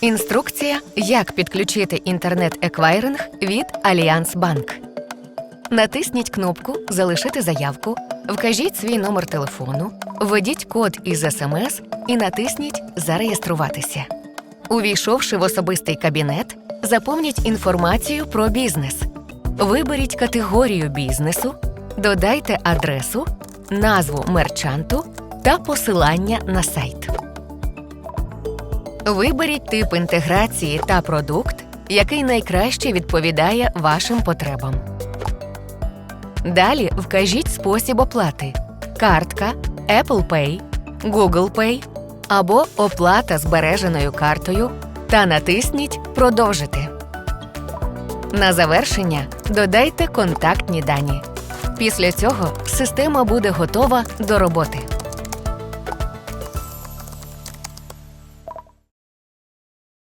Інструкція, як підключити інтернет-еквайринг від Альянс Банк. Натисніть кнопку Залишити заявку, вкажіть свій номер телефону, введіть код із СМС і натисніть Зареєструватися. Увійшовши в особистий кабінет, заповніть інформацію про бізнес. Виберіть категорію бізнесу, додайте адресу, назву мерчанту та посилання на сайт. Виберіть тип інтеграції та продукт, який найкраще відповідає вашим потребам. Далі вкажіть спосіб оплати: картка, Apple Pay, Google Pay або оплата збереженою картою та натисніть Продовжити. На завершення додайте контактні дані. Після цього система буде готова до роботи.